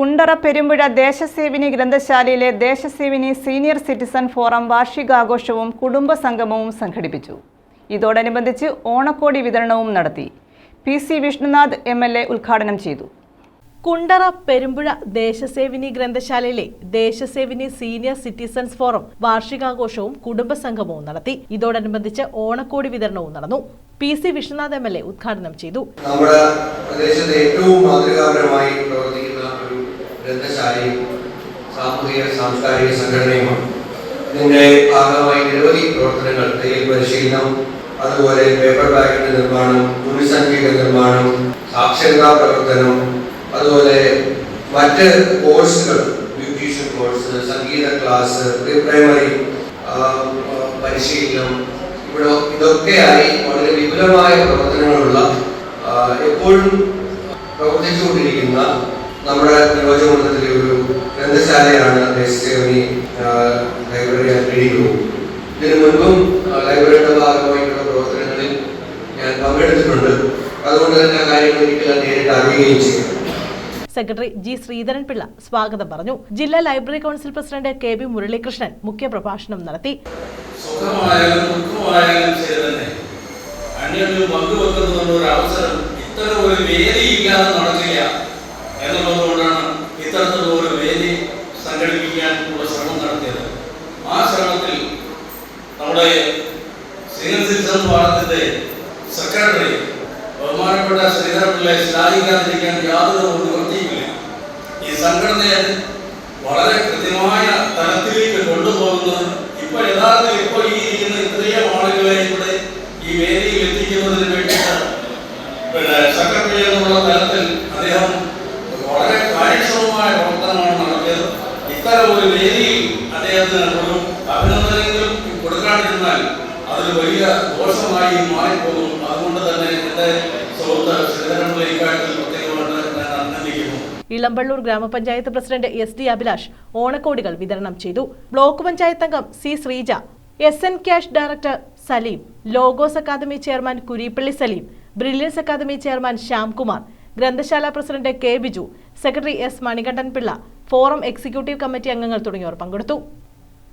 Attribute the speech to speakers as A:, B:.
A: കുണ്ടറ പെരുമ്പുഴ ദേശസേവിനി ഗ്രന്ഥശാലയിലെ Deshasevini senior citizen forum വാർഷികാഘോഷവും കുടുംബ സംഗമവും സംഘടിപ്പിച്ചു. ഇതോടനുബന്ധിച്ച് ഓണക്കോടി വിതരണവും നടത്തി. P C Vishnunath M L A ഉദ്ഘാടനം ചെയ്തു.
B: കുണ്ടറ പെരുമ്പുഴ ദേശസേവിനി ഗ്രന്ഥശാലയിലെ ദേശസേവിനി സീനിയർ സിറ്റിസൺസ് ഫോറം വാർഷികാഘോഷവും കുടുംബസംഗമവും നടത്തി. ഇതോടനുബന്ധിച്ച് ഓണക്കോടി വിതരണവും നടന്നു. P C Viswanath M L A ഉദ്ഘാടനം ചെയ്തു.
C: നമ്മുടെ പ്രദേശത്തെ ഏറ്റവും മാതൃകാപരമായി ഗ്രന്ഥശാലയും സാമൂഹിക സാംസ്കാരിക സംഘടനയുമാണ്. ഇതിന്റെ ഭാഗമായി നിരവധി പ്രവർത്തനങ്ങൾ തയ്യൽ പരിശീലനം അതുപോലെ പേപ്പർ ബാഗിന്റെ നിർമ്മാണം തുണിസഞ്ചിയുടെ നിർമ്മാണം സാക്ഷരതാ പ്രവർത്തനം അതുപോലെ മറ്റ് കോഴ്സുകൾ ബ്യൂട്ടീഷ്യൻ കോഴ്സ് സംഗീത ക്ലാസ് പ്രീ പ്രൈമറി പരിശീലനം ഇവിടെ ഇതൊക്കെയായി വളരെ വിപുലമായ പ്രവർത്തനങ്ങളുള്ള എപ്പോഴും പ്രവർത്തിച്ചുകൊണ്ടിരിക്കുന്ന നമ്മുടെ നിയോജകമണ്ഡലത്തിലെ ഒരു ഗ്രന്ഥശാലയാണ് Deshasevani library and reading room ഇതിനു മുൻപും ലൈബ്രറിയുടെ ഭാഗമായിട്ടുള്ള പ്രവർത്തനങ്ങളിൽ ഞാൻ പങ്കെടുത്തിട്ടുണ്ട്. അതുകൊണ്ട് തന്നെ ആ കാര്യങ്ങൾ എനിക്ക് നേരിട്ട് അറിയുകയും ചെയ്യും
B: സെക്രട്ടറി ജി ശ്രീധരൻ പിള്ള സ്വാഗതം പറഞ്ഞു. ജില്ലാ library council president K B Muralikrishnan മുഖ്യപ്രഭാഷണം നടത്തി.
D: സുഖമായാലും ദുഃഖമായാലും ശരി തന്നെ. അന്യോന്യം പങ്കുവെക്കുന്നതിനുള്ള ഒരു അവസരം ആ ശ്രമത്തിൽ നമ്മുടെ സീനിയർ സിറ്റിസൺ പാഠത്തിന്റെ സെക്രട്ടറി ബഹുമാനപ്പെട്ട ശ്രീധരപിള്ളയെ ശ്ലാഘിക്കാതിരിക്കാൻ യാതൊരു നിവൃത്തിയുമില്ല ഈ സംഘടനയെ വളരെ കൃത്യമായ തലത്തിലേക്ക് കൊണ്ടുപോകുന്നത് ഇപ്പൊ യഥാർത്ഥത്തിൽ ഇപ്പോൾ ഈ ഇരിക്കുന്ന ഇത്രയും ആളുകളെ ഇവിടെ ഈ വേദിയിൽ എത്തിക്കുന്നതിന് വേണ്ടിയിട്ട് പിന്നെ സെക്രട്ടറി എന്നുള്ള തലത്തിൽ അദ്ദേഹം വളരെ കാര്യക്ഷമമായ പ്രവർത്തനമാണ് നടത്തിയത്. ഇത്തരം ഒരു വേദിയിൽ അദ്ദേഹത്തിന് ഒരു അഭിനന്ദനങ്ങളും കൊടുക്കാണ്ടിരുന്നാൽ അതൊരു വലിയ ദോഷമായി മാറിപ്പോകും അതുകൊണ്ട് തന്നെ എന്റെ സുഹൃത്ത് ശ്രീധരനുള്ള ഞാൻ
B: ഇളമ്പള്ളൂർ ഗ്രാമപഞ്ചായത്ത് പ്രസിഡന്റ് എസ് ഡി അഭിലാഷ് ഓണക്കോടികൾ വിതരണം ചെയ്തു. ബ്ലോക്ക് പഞ്ചായത്ത് അംഗം C Sreeja S N cash director Saleem Logos academy chairman Kureepally Saleem brilliance academy chairman Shyamkumar ഗ്രന്ഥശാല president K Biju secretary S Manikandan Pillai forum executive committee അംഗങ്ങൾ തുടങ്ങിയവർ പങ്കെടുത്തു.